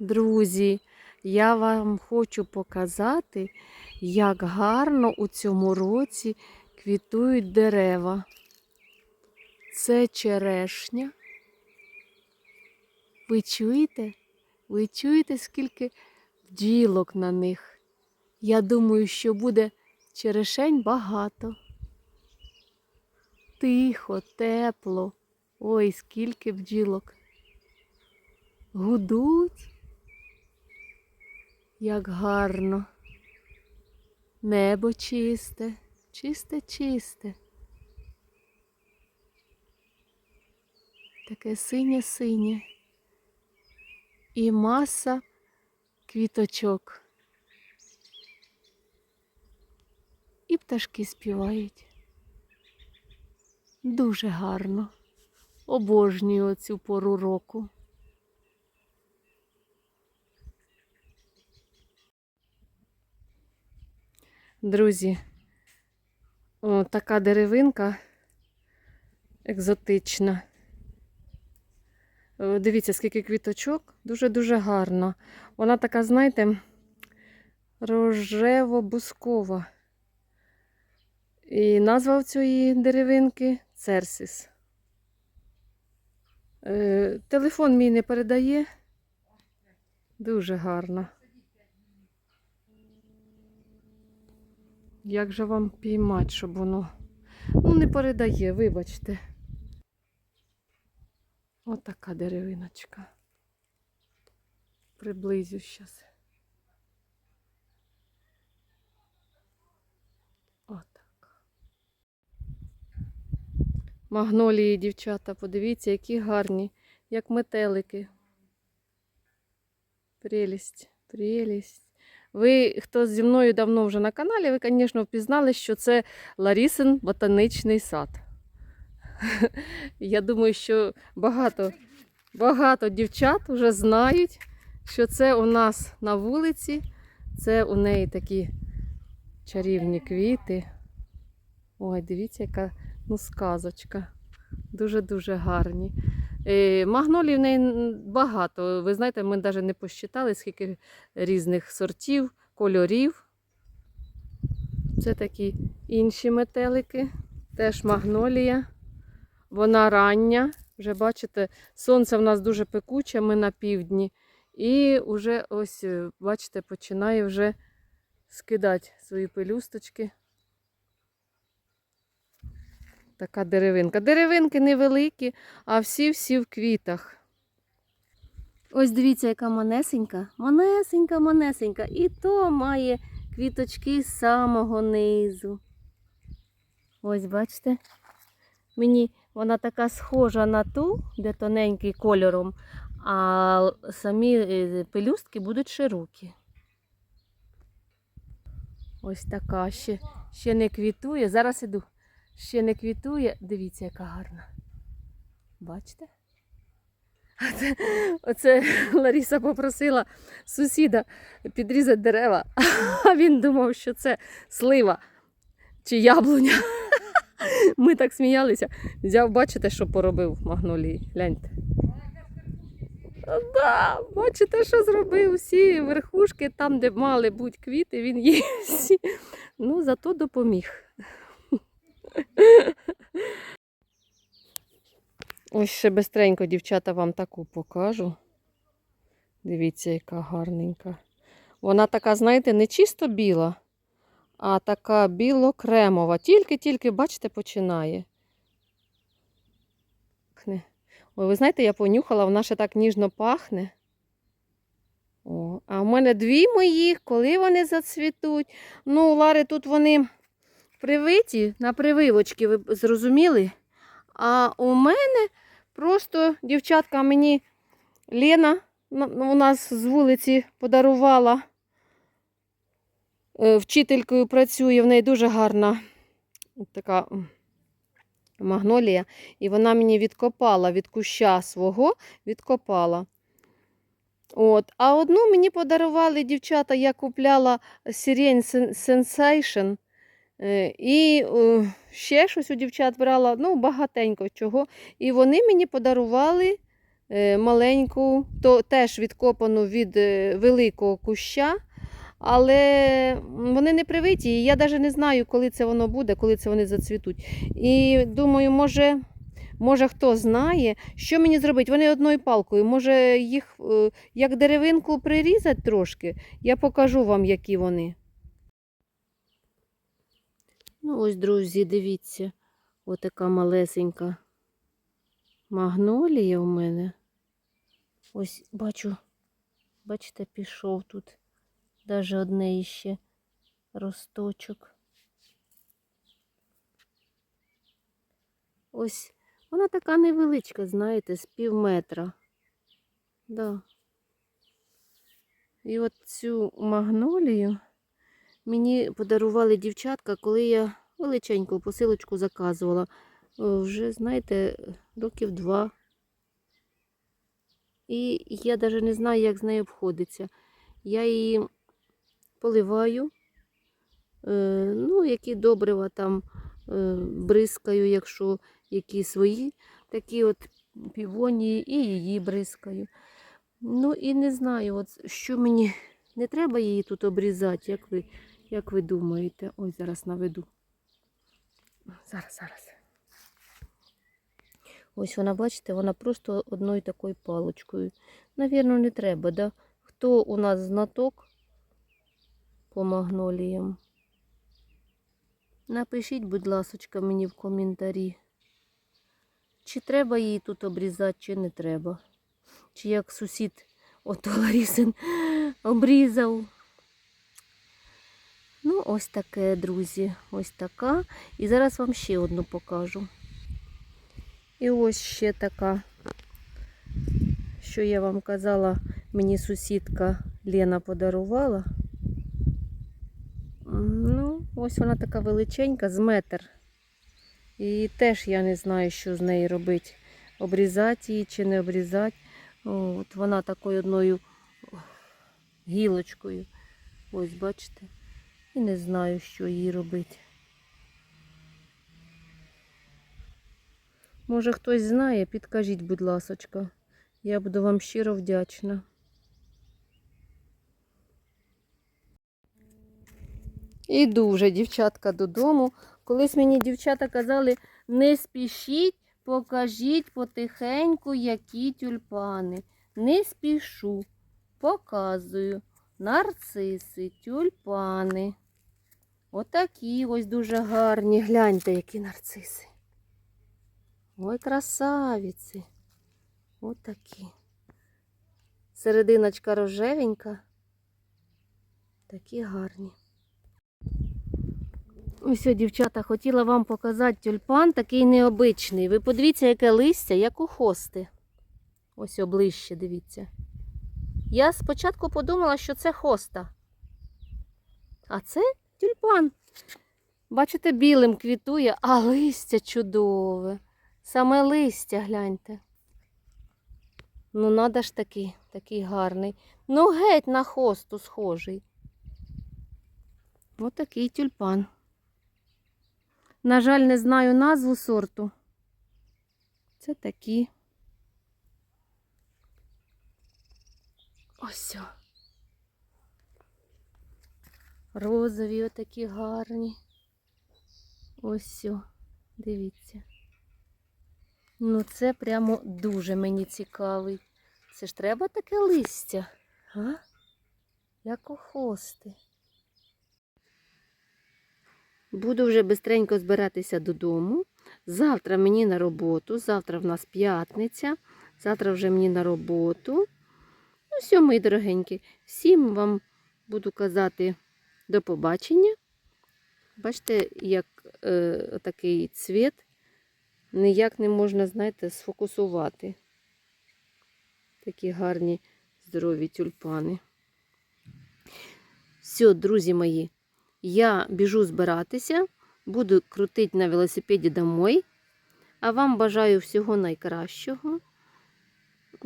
Друзі, я вам хочу показати, як гарно у цьому році квітують дерева. Це черешня. Ви чуєте? Ви чуєте, скільки бджілок на них? Я думаю, що буде черешень багато. Тихо, тепло. Ой, скільки бджілок. Гудуть. Як гарно. Небо чисте, чисте, чисте. Таке синє-синє. І маса квіточок. І пташки співають. Дуже гарно. Обожнюю цю пору року. Друзі, о, така деревинка екзотична. Е, Дивіться, скільки квіточок, дуже-дуже гарно. Вона така, знаєте, рожево-бускова. І назва в цієї деревинки Церсіс. Е, телефон мій не передає. Дуже гарно. Як же вам піймати, щоб воно. Ну, не передає, вибачте. Отака деревиночка. Приблизю зараз. Отак. Магнолії, дівчата, подивіться, які гарні, як метелики. Прелість, прелість. Ви, хто зі мною давно вже на каналі, ви, звісно, впізнали, що це Ларісин ботаничний сад. Я думаю, що багато, багато дівчат вже знають, що це у нас на вулиці, це у неї такі чарівні квіти. Ой, дивіться, яка ну, сказочка. Дуже-дуже гарні. Е, Магнолій в неї багато. Ви знаєте, ми навіть не посчитали, скільки різних сортів, кольорів. Це такі інші метелики, теж магнолія. Вона рання. Вже бачите, сонце в нас дуже пекуче, ми на півдні. І вже ось, е, бачите, починає вже скидати свої пелюсточки. Така деревинка. Деревинки невеликі, а всі-всі в квітах. Ось дивіться, яка манесенька, манесенька, манесенька. І то має квіточки з самого низу. Ось, бачите? Мені вона така схожа на ту, де тоненький кольором, а самі е, пелюстки будуть широкі. Ось така ще, ще не квітує. Зараз іду. Ще не квітує. Дивіться, яка гарна. Бачите? А це, оце Ларіса попросила сусіда підрізати дерева, а він думав, що це слива чи яблуня. Ми так сміялися. Взяв, бачите, що поробив магнолії. Гляньте. Да, бачите, що зробив всі верхушки, там, де мали бути квіти, він їх всі. Ну, зато допоміг. Ось ще бистренько, дівчата, вам таку покажу. Дивіться, яка гарненька. Вона така, знаєте, не чисто біла, а така біло-кремова. Тільки-тільки, бачите, починає. Ой, ви знаєте, я понюхала, вона ще так ніжно пахне. О, а в мене дві моїх, коли вони зацвітуть. Ну, Лари, тут вони привиті на прививочки, ви зрозуміли? А у мене просто дівчатка мені Лена у нас з вулиці подарувала. Е, Вчителькою працює, в неї дуже гарна така магнолія. І вона мені відкопала від куща свого, відкопала. От. А одну мені подарували дівчата, я купляла Сирень Sensation. Е, І ще щось у дівчат брала, ну, багатенько чого. І вони мені подарували е, маленьку, то теж відкопану від е, великого куща. Але вони не привиті, і я навіть не знаю, коли це воно буде, коли це вони зацвітуть. І думаю, може, може хто знає, що мені зробити. Вони одною палкою. Може їх як деревинку прирізати трошки. Я покажу вам, які вони. Ну, ось, друзі, дивіться, отака малесенька магнолія у мене. Ось бачу, бачите, пішов тут. Даже одне іще росточок. Ось вона така невеличка, знаєте, з пів метра. Да. І от цю магнолію мені подарували дівчатка, коли я величеньку посилочку заказувала. Вже, знаєте, років два. І я навіть не знаю, як з нею обходиться. Я її поливаю, е, ну, які добрива там е, бризкаю, якщо які свої, такі от півонії, і її бризкаю. Ну і не знаю, от що мені не треба її тут обрізати, як ви, як ви думаєте. Ось зараз наведу. Зараз, зараз. Ось вона, бачите, вона просто одною такою паличкою. Навірно, не треба, да? Хто у нас знаток по магноліям? Напишіть, будь ласочка, мені в коментарі, чи треба її тут обрізати, чи не треба. Чи як сусід ото Ларісин обрізав. Ну, ось таке, друзі, ось така. І зараз вам ще одну покажу. І ось ще така, що я вам казала, мені сусідка Лена подарувала. Ну, ось вона така величенька, з метр. І теж я не знаю, що з нею робити. Обрізати її чи не обрізати. От вона такою одною гілочкою. Ось, бачите. І не знаю, що їй робити. Може, хтось знає, підкажіть, будь ласочка. Я буду вам щиро вдячна. Іду вже, дівчатка, додому. Колись мені дівчата казали, не спішіть, покажіть потихеньку, які тюльпани. Не спішу, показую. Нарциси, тюльпани. Отакі ось дуже гарні. Гляньте, які нарциси. Ой, красавиці. Отакі. Серединочка рожевенька. Такі гарні. Ось, дівчата, хотіла вам показати тюльпан такий необичний. Ви подивіться, яке листя, як у хости. Ось о, ближче, дивіться. Я спочатку подумала, що це хоста. А це тюльпан. Бачите, білим квітує, а листя чудове. Саме листя, гляньте. Ну, надо ж такий, такий гарний. Ну, геть на хосту схожий. Отакий тюльпан. На жаль, не знаю назву сорту. Це такі. Ось. Розові отакі гарні. Ось. Дивіться. Ну, це прямо дуже мені цікавий. Це ж треба таке листя, а? Як у хости. Буду вже бистренько збиратися додому. Завтра мені на роботу. Завтра в нас п'ятниця. Завтра вже мені на роботу. Ну, все, мої дорогенькі. Всім вам буду казати до побачення. Бачите, як е, такий цвіт ніяк не можна, знаєте, сфокусувати. Такі гарні здорові тюльпани. Все, друзі мої, я біжу збиратися, буду крутити на велосипеді домой. А вам бажаю всього найкращого,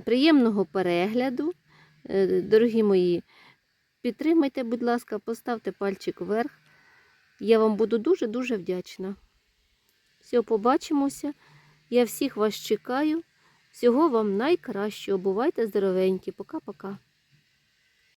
приємного перегляду. Е, Дорогі мої, підтримайте, будь ласка, поставте пальчик вверх. Я вам буду дуже-дуже вдячна. Все, побачимося. Я всіх вас чекаю. Всього вам найкращого. Бувайте здоровенькі. Пока-пока.